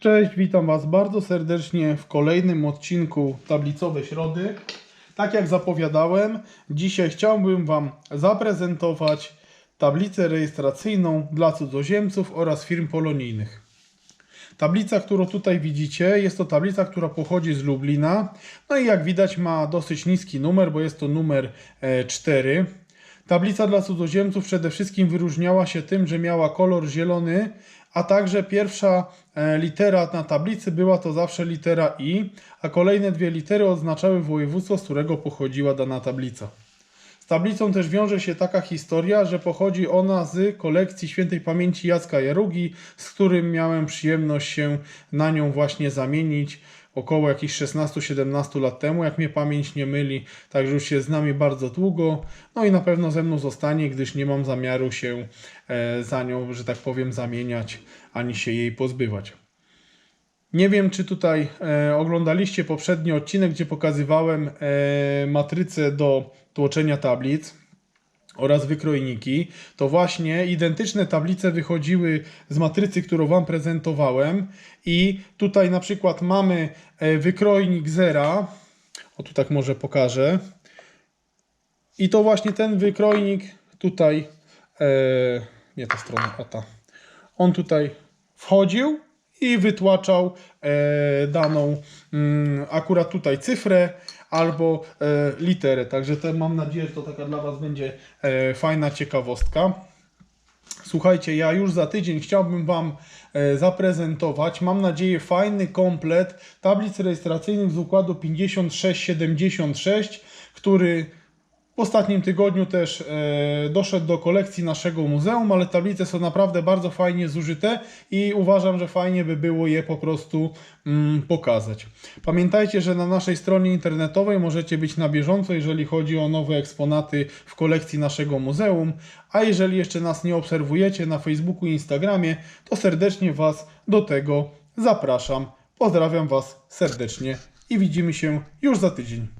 Cześć, witam Was bardzo serdecznie w kolejnym odcinku Tablicowe Środy. Tak jak zapowiadałem, dzisiaj chciałbym Wam zaprezentować tablicę rejestracyjną dla cudzoziemców oraz firm polonijnych. Tablica, którą tutaj widzicie, jest to tablica, która pochodzi z Lublina. No i jak widać ma dosyć niski numer, bo jest to numer e, 4. Tablica dla cudzoziemców przede wszystkim wyróżniała się tym, że miała kolor zielony, a także pierwsza e, litera na tablicy była to zawsze litera I, a kolejne dwie litery oznaczały województwo, z którego pochodziła dana tablica. Z tablicą też wiąże się taka historia, że pochodzi ona z kolekcji świętej pamięci Jacka Jarugi, z którym miałem przyjemność się na nią właśnie zamienić około jakichś 16-17 lat temu, jak mnie pamięć nie myli, także już jest z nami bardzo długo, no i na pewno ze mną zostanie, gdyż nie mam zamiaru się e, za nią, że tak powiem, zamieniać, ani się jej pozbywać. Nie wiem, czy tutaj e, oglądaliście poprzedni odcinek, gdzie pokazywałem e, matrycę do tłoczenia tablic oraz wykrojniki. To właśnie identyczne tablice wychodziły z matrycy, którą Wam prezentowałem. I tutaj na przykład mamy e, wykrojnik zera. O tu tak może pokażę. I to właśnie ten wykrojnik tutaj, e, nie ta strona, a ta. On tutaj wchodził i wytłaczał e, daną mm, akurat tutaj cyfrę albo e, literę. Także to mam nadzieję, że to taka dla Was będzie e, fajna ciekawostka. Słuchajcie, ja już za tydzień chciałbym Wam e, zaprezentować, mam nadzieję, fajny komplet tablic rejestracyjnych z układu 5676, który w ostatnim tygodniu też e, doszedł do kolekcji naszego muzeum, ale tablice są naprawdę bardzo fajnie zużyte i uważam, że fajnie by było je po prostu mm, pokazać. Pamiętajcie, że na naszej stronie internetowej możecie być na bieżąco, jeżeli chodzi o nowe eksponaty w kolekcji naszego muzeum, a jeżeli jeszcze nas nie obserwujecie na Facebooku i Instagramie, to serdecznie Was do tego zapraszam. Pozdrawiam Was serdecznie i widzimy się już za tydzień.